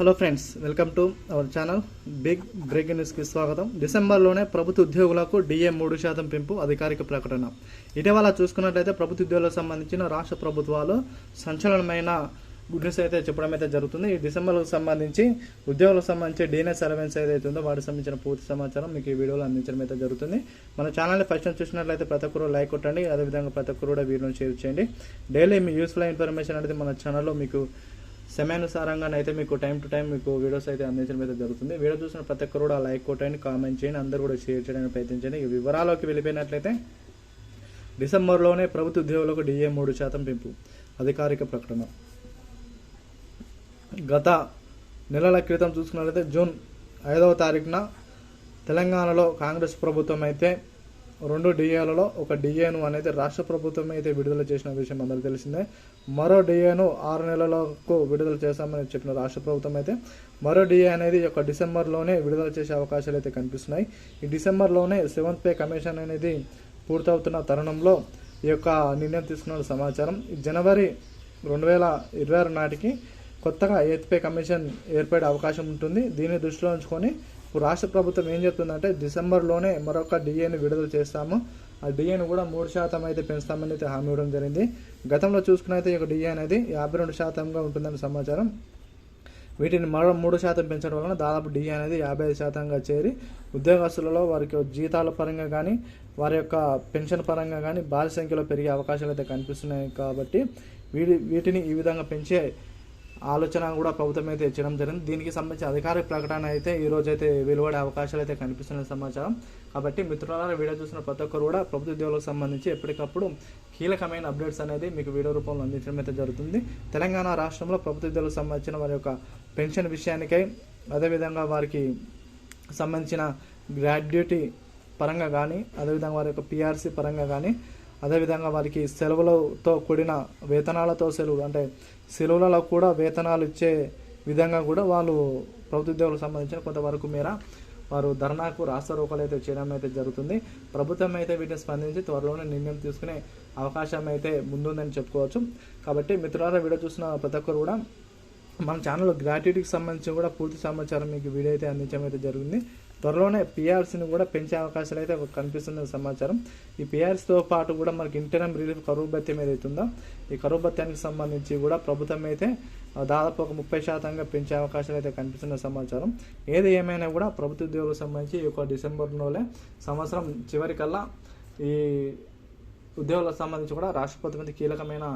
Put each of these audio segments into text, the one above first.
Hello friends welcome to our channel big breaking న్యూస్కి స్వాగతం. డిసెంబర్లోనే ప్రభుత్వ ఉద్యోగులకు డిఏ మూడు శాతం పెంపు అధికారిక ప్రకటన. ఇటీవల చూసుకున్నట్లయితే ప్రభుత్వ ఉద్యోగులకు సంబంధించిన రాష్ట్ర ప్రభుత్వాలు సంచలనమైన గుడ్ న్యూస్ అయితే చెప్పడం అయితే జరుగుతుంది. ఈ డిసెంబర్కు సంబంధించి ఉద్యోగులకు సంబంధించి డిఎన్ఎస్ అలవెన్స్ ఏదైతే ఉందో వాటికి సంబంధించిన పూర్తి సమాచారం మీకు ఈ వీడియోలో అందించడం అయితే జరుగుతుంది. మన ఛానల్ని ఫస్ట్ టైం చూసినట్లయితే ప్రతి ఒక్కరు లైక్ కొట్టండి. అదేవిధంగా ప్రతి ఒక్కరు కూడా వీడియోని షేర్ చేయండి. డైలీ మీ యూస్ఫుల్ ఇన్ఫర్మేషన్ అనేది మన ఛానల్లో మీకు సమయానుసారంగా అయితే మీకు టైం టు టైం మీకు వీడియోస్ అయితే అందించడం అయితే జరుగుతుంది. వీడియో చూసిన ప్రతి ఒక్కరు కూడా లైక్ కొట్టండి కామెంట్ చేయండి అందరూ కూడా షేర్ చేయడానికి ప్రయత్నించండి ఈ వివరాల్లోకి వెళ్ళిపోయినట్లయితే డిసెంబర్లోనే ప్రభుత్వ ఉద్యోగులకు డిఏ మూడు శాతం పెంపు అధికారిక ప్రకటన. గత నెలల క్రితం చూసుకున్నట్లయితే జూన్ ఐదవ తారీఖున తెలంగాణలో కాంగ్రెస్ ప్రభుత్వం అయితే రెండు డిఏలలో ఒక డిఏను అనేది రాష్ట్ర ప్రభుత్వం అయితే విడుదల చేసిన విషయం అందరికీ తెలిసిందే. మరో డిఏను ఆరు నెలలకు విడుదల చేస్తామని చెప్పిన రాష్ట్ర ప్రభుత్వం అయితే మరో డిఏ అనేది ఒక డిసెంబర్లోనే విడుదల చేసే అవకాశాలు అయితే కనిపిస్తున్నాయి. ఈ డిసెంబర్లోనే సెవెంత్ పే కమిషన్ అనేది పూర్తవుతున్న తరుణంలో ఈ యొక్క నిర్ణయం తీసుకున్న సమాచారం. జనవరి రెండు వేల ఇరవై ఆరు నాటికి కొత్తగా ఎయిత్ పే కమిషన్ ఏర్పడే అవకాశం ఉంటుంది. దీన్ని దృష్టిలో ఉంచుకొని రాష్ట్ర ప్రభుత్వం ఏం చెప్తుందంటే డిసెంబర్లోనే మరొక డిఏని విడుదల చేస్తాము. ఆ డిఏను కూడా మూడు శాతం అయితే పెంచుతామని అయితే హామీ ఇవ్వడం జరిగింది. గతంలో చూసుకున్నైతే ఈ యొక్క డిఏ అనేది యాభై రెండు శాతంగా ఉంటుందని సమాచారం. వీటిని మరో మూడు శాతం పెంచడం వలన దాదాపు డిఏ అనేది యాభై ఐదు శాతంగా చేరి ఉద్యోగస్తులలో వారికి జీతాల పరంగా కానీ వారి యొక్క పెన్షన్ పరంగా కానీ భారీ సంఖ్యలో పెరిగే అవకాశాలు అయితే కనిపిస్తున్నాయి కాబట్టి వీటి వీటిని ఈ విధంగా పెంచే ఆలోచన కూడా ప్రభుత్వం అయితే ఇచ్చడం జరిగింది. దీనికి సంబంధించి అధికారిక ప్రకటన అయితే ఈ రోజు అయితే వెలువడే అవకాశాలు అయితే కనిపిస్తున్న సమాచారం. కాబట్టి మిత్రులారా వీడియో చూసిన ప్రతి ఒక్కరు కూడా ప్రభుత్వ ఉద్యోగులకు సంబంధించి ఎప్పటికప్పుడు కీలకమైన అప్డేట్స్ అనేది మీకు వీడియో రూపంలో అందించడం అయితే జరుగుతుంది. తెలంగాణ రాష్ట్రంలో ప్రభుత్వ ఉద్యోగులకు సంబంధించిన వారి యొక్క పెన్షన్ విషయానికై అదేవిధంగా వారికి సంబంధించిన గ్రాడ్యుటీ పరంగా కానీ అదేవిధంగా వారి యొక్క పిఆర్సీ పరంగా కానీ అదేవిధంగా వారికి సెలవులతో కూడిన వేతనాలతో సెలవులు అంటే సెలవులలో కూడా వేతనాలు ఇచ్చే విధంగా కూడా వాళ్ళు ప్రభుత్వ ఉద్యోగులకు సంబంధించిన కొంతవరకు మేర వారు ధర్నాకు రాష్ట్ర రోకలు అయితే చేయడం అయితే జరుగుతుంది. ప్రభుత్వం అయితే వీటిని స్పందించి త్వరలోనే నిర్ణయం తీసుకునే అవకాశం అయితే ముందుందని చెప్పుకోవచ్చు. కాబట్టి మిత్రులారా వీడియో చూసిన ప్రతి ఒక్కరు కూడా మన ఛానల్లో గ్రాట్యుటీకి సంబంధించి కూడా పూర్తి సమాచారం మీకు వీడియో అయితే అందించడం అయితే జరిగింది. త్వరలోనే పిఆర్సీని కూడా పెంచే అవకాశాలు అయితే కనిపిస్తున్న సమాచారం. ఈ పిఆర్సీతో పాటు కూడా మనకి ఇంటర్నల్ రిలీఫ్ కరువు భత్యం ఏదైతుందో ఉందో ఈ కరువు భత్యానికి సంబంధించి కూడా ప్రభుత్వం అయితే దాదాపు ఒక ముప్పై శాతంగా పెంచే అవకాశాలు అయితే కనిపిస్తున్న సమాచారం. ఏది ఏమైనా కూడా ప్రభుత్వ ఉద్యోగులకు సంబంధించి ఈ యొక్క డిసెంబర్లోనే సంవత్సరం చివరికల్లా ఈ ఉద్యోగులకు సంబంధించి కూడా రాష్ట్రపతి మీద కీలకమైన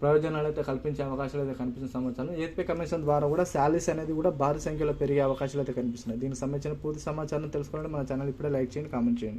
ప్రయోజనాలు అయితే కల్పించే అవకాశాలు అయితే కనిపిస్తున్న సమాచారం ఏపీ కమిషన్ ద్వారా కూడా శాలరీస్ అనేది కూడా భారీ సంఖ్యలో పెరిగే అవకాశాలు అయితే కనిపిస్తున్నాయి. దీనికి సంబంధించిన పూర్తి సమాచారం తెలుసుకోవాలంటే మన ఛానల్ ఇప్పుడే లైక్ చేయండి కామెంట్ చేయండి.